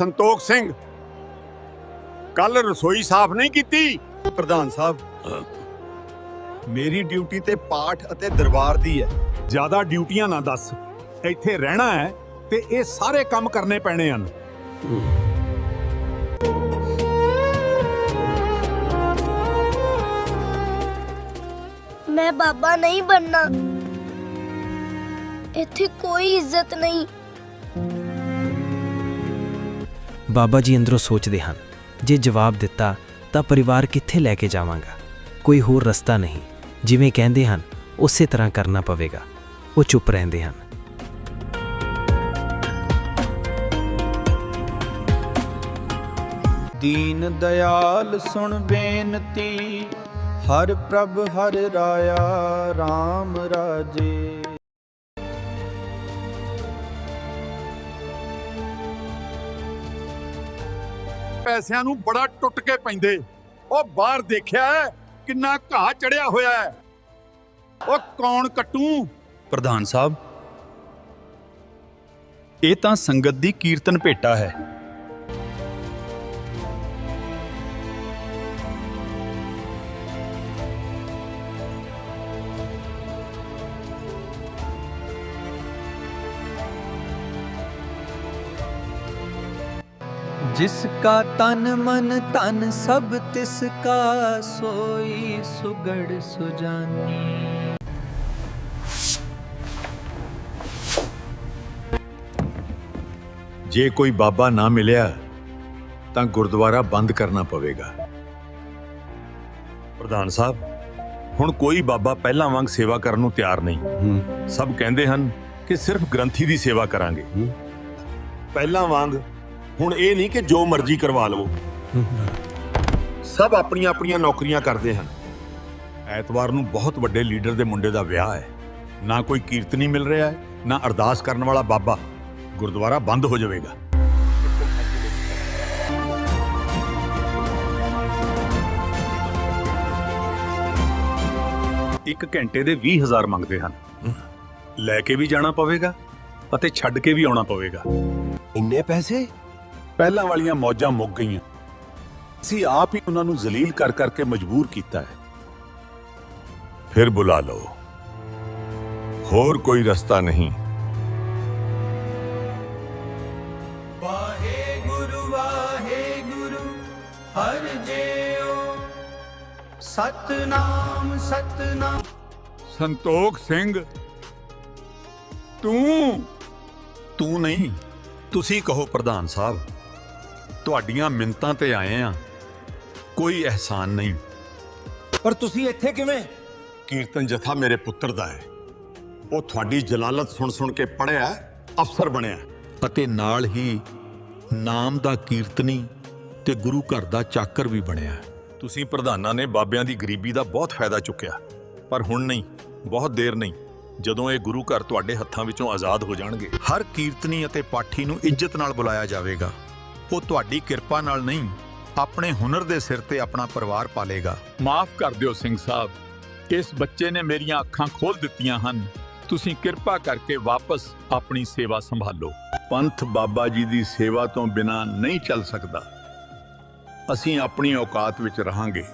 ਸੰਤੋਖ ਸਿੰਘ। ਕੱਲ ਰਸੋਈ ਸਾਫ਼ ਨਹੀਂ ਕੀਤੀ? ਪ੍ਰਧਾਨ ਸਾਹਿਬ ਮੇਰੀ ਡਿਊਟੀ ਤੇ ਪਾਠ ਅਤੇ ਦਰਬਾਰ ਦੀ ਹੈ। ਜ਼ਿਆਦਾ ਡਿਊਟੀਆਂ ਨਾ ਦੱਸ। ਇੱਥੇ ਰਹਿਣਾ ਹੈ ਤੇ ਇਹ ਸਾਰੇ ਕੰਮ ਕਰਨੇ ਪੈਣੇ ਹਨ। ਮੈਂ ਬਾਬਾ ਨਹੀਂ ਬਣਨਾ। ਇੱਥੇ ਕੋਈ ਇੱਜ਼ਤ ਨਹੀਂ। ਬਾਬਾ ਜੀ ਅੰਦਰੋਂ ਸੋਚਦੇ ਹਨ, ਜੇ ਜਵਾਬ ਦਿੱਤਾ ਤਾਂ ਪਰਿਵਾਰ ਕਿੱਥੇ ਲੈ ਕੇ ਜਾਵਾਂਗਾ? ਕੋਈ ਹੋਰ ਰਸਤਾ ਨਹੀਂ। ਜਿਵੇਂ ਕਹਿੰਦੇ ਹਨ, ਉਸੇ ਤਰ੍ਹਾਂ ਕਰਨਾ ਪਵੇਗਾ। ਉਹ ਚੁੱਪ ਰਹਿੰਦੇ ਹਨ। ਦੀਨ ਦਇਆਲ ਸੁਣ ਬੇਨਤੀ, ਹਰ ਪ੍ਰਭ ਹਰ ਰਾਇਆ RAM ਰਾਜੇ। ਪੈਸਿਆਂ ਨੂੰ ਬੜਾ ਟੁੱਟ ਕੇ ਪੈਂਦੇ। ਉਹ ਬਾਹਰ ਦੇਖਿਆ ਹੈ? ਕਿੰਨਾ ਘਾਹ ਚੜਿਆ ਹੋਇਆ ਹੈ। ਉਹ ਕੌਣ ਕੱਟੂ? ਪ੍ਰਧਾਨ ਸਾਹਿਬ, ਇਹ ਤਾਂ ਸੰਗਤ ਦੀ ਕੀਰਤਨ ਭੇਟਾ ਹੈ। ਜਿਸ ਕਾ ਤਨ ਮਨ ਧਨ ਸਭ ਤਿਸ ਕਾ ਸੋਈ ਸੁਗੜ ਸੁਜਾਨੀ ਜੇ ਕੋਈ ਬਾਬਾ ਨਾ ਮਿਲਿਆ ਤਾਂ ਗੁਰਦੁਆਰਾ ਬੰਦ ਕਰਨਾ ਪਵੇਗਾ ਪ੍ਰਧਾਨ ਸਾਹਿਬ ਹੁਣ ਕੋਈ ਬਾਬਾ ਪਹਿਲਾਂ ਵਾਂਗ ਸੇਵਾ ਕਰਨ ਨੂੰ ਤਿਆਰ ਨਹੀਂ ਸਭ ਕਹਿੰਦੇ ਹਨ ਕਿ ਸਿਰਫ ਗ੍ਰੰਥੀ ਦੀ ਸੇਵਾ ਕਰਾਂਗੇ ਪਹਿਲਾਂ ਵਾਂਗ ਹੁਣ ਇਹ ਨਹੀਂ ਕਿ ਜੋ ਮਰਜ਼ੀ ਕਰਵਾ ਲਵੋ। ਸਭ ਆਪਣੀਆਂ ਆਪਣੀਆਂ ਨੌਕਰੀਆਂ ਕਰਦੇ ਹਨ। ਐਤਵਾਰ ਨੂੰ ਬਹੁਤ ਵੱਡੇ ਲੀਡਰ ਦੇ ਮੁੰਡੇ ਦਾ ਵਿਆਹ ਹੈ। ਨਾ ਕੋਈ ਕੀਰਤਨੀ ਮਿਲ ਰਿਹਾ ਹੈ ਨਾ ਅਰਦਾਸ ਕਰਨ ਵਾਲਾ ਬਾਬਾ। ਗੁਰਦੁਆਰਾ ਬੰਦ ਹੋ ਜਾਵੇਗਾ। ਇੱਕ ਘੰਟੇ ਦੇ 20000 ਮੰਗਦੇ ਹਨ। ਲੈ ਕੇ ਵੀ ਜਾਣਾ ਪਵੇਗਾ ਅਤੇ ਛੱਡ ਕੇ ਵੀ ਆਉਣਾ ਪਵੇਗਾ। ਇੰਨੇ ਪੈਸੇ? ਪਹਿਲਾਂ ਵਾਲੀਆਂ ਮੌਜਾਂ ਮੁੱਕ ਗਈਆਂ। ਅਸੀਂ ਆਪ ਹੀ ਉਹਨਾਂ ਨੂੰ ਜ਼ਲੀਲ ਕਰ ਕਰਕੇ ਮਜਬੂਰ ਕੀਤਾ ਹੈ। ਫਿਰ ਬੁਲਾ ਲਓ। ਹੋਰ ਕੋਈ ਰਸਤਾ ਨਹੀਂ। ਵਾਹਿਗੁਰੂ ਵਾਹਿਗੁਰੂ ਹਰ ਜਿਉ ਸਤਨਾਮ ਸਤਨਾਮ। ਸੰਤੋਖ ਸਿੰਘ ਤੂੰ? ਤੂੰ ਨਹੀਂ ਤੁਸੀਂ ਕਹੋ ਪ੍ਰਧਾਨ ਸਾਹਿਬ। ਤੁਹਾਡੀਆਂ ਮਿੰਤਾਂ ਤੇ ਆਏ ਆ। ਕੋਈ ਅਹਿਸਾਨ ਨਹੀਂ। ਪਰ ਤੁਸੀਂ ਇੱਥੇ ਕਿਵੇਂ? ਕੀਰਤਨ ਜਥਾ ਮੇਰੇ ਪੁੱਤਰ ਦਾ ਹੈ। ਉਹ ਤੁਹਾਡੀ ਜਲਾਲਤ ਸੁਣ ਸੁਣ ਕੇ ਪੜਿਆ ਅਫਸਰ ਬਣਿਆ। ਅਤੇ ਨਾਲ ਹੀ ਨਾਮ ਦਾ ਕੀਰਤਨੀ ਤੇ ਗੁਰੂ ਘਰ ਦਾ ਚਾਕਰ ਵੀ ਬਣਿਆ। ਤੁਸੀਂ ਪ੍ਰਧਾਨਾਂ ਨੇ ਬਾਬਿਆਂ ਦੀ ਗਰੀਬੀ ਦਾ ਬਹੁਤ ਫਾਇਦਾ ਚੁੱਕਿਆ। ਪਰ ਹੁਣ ਨਹੀਂ ਬਹੁਤ ਦੇਰ ਨਹੀਂ ਜਦੋਂ ਇਹ ਗੁਰੂ ਘਰ ਤੁਹਾਡੇ ਹੱਥਾਂ ਵਿੱਚੋਂ ਆਜ਼ਾਦ ਹੋ ਜਾਣਗੇ। ਹਰ ਕੀਰਤਨੀ ਅਤੇ ਪਾਠੀ ਨੂੰ ਇੱਜ਼ਤ ਨਾਲ ਬੁਲਾਇਆ ਜਾਵੇਗਾ। ਉਹ ਤੁਹਾਡੀ ਕਿਰਪਾ ਨਾਲ ਨਹੀਂ ਆਪਣੇ ਹੁਨਰ ਦੇ ਸਿਰ ਤੇ ਆਪਣਾ ਪਰਿਵਾਰ ਪਾਲੇਗਾ। ਮਾਫ ਕਰ ਦਿਓ ਸਿੰਘ ਸਾਹਿਬ ਇਸ ਬੱਚੇ ਨੇ ਮੇਰੀਆਂ ਅੱਖਾਂ ਖੋਲ ਦਿੱਤੀਆਂ ਹਨ। ਤੁਸੀਂ ਕਿਰਪਾ ਕਰਕੇ ਵਾਪਸ ਆਪਣੀ ਸੇਵਾ ਸੰਭਾਲੋ। ਪੰਥ ਬਾਬਾ ਜੀ ਦੀ ਸੇਵਾ ਤੋਂ ਬਿਨਾ ਨਹੀਂ ਚੱਲ ਸਕਦਾ। ਅਸੀਂ ਆਪਣੀ ਔਕਾਤ ਵਿੱਚ ਰਹਾਂਗੇ।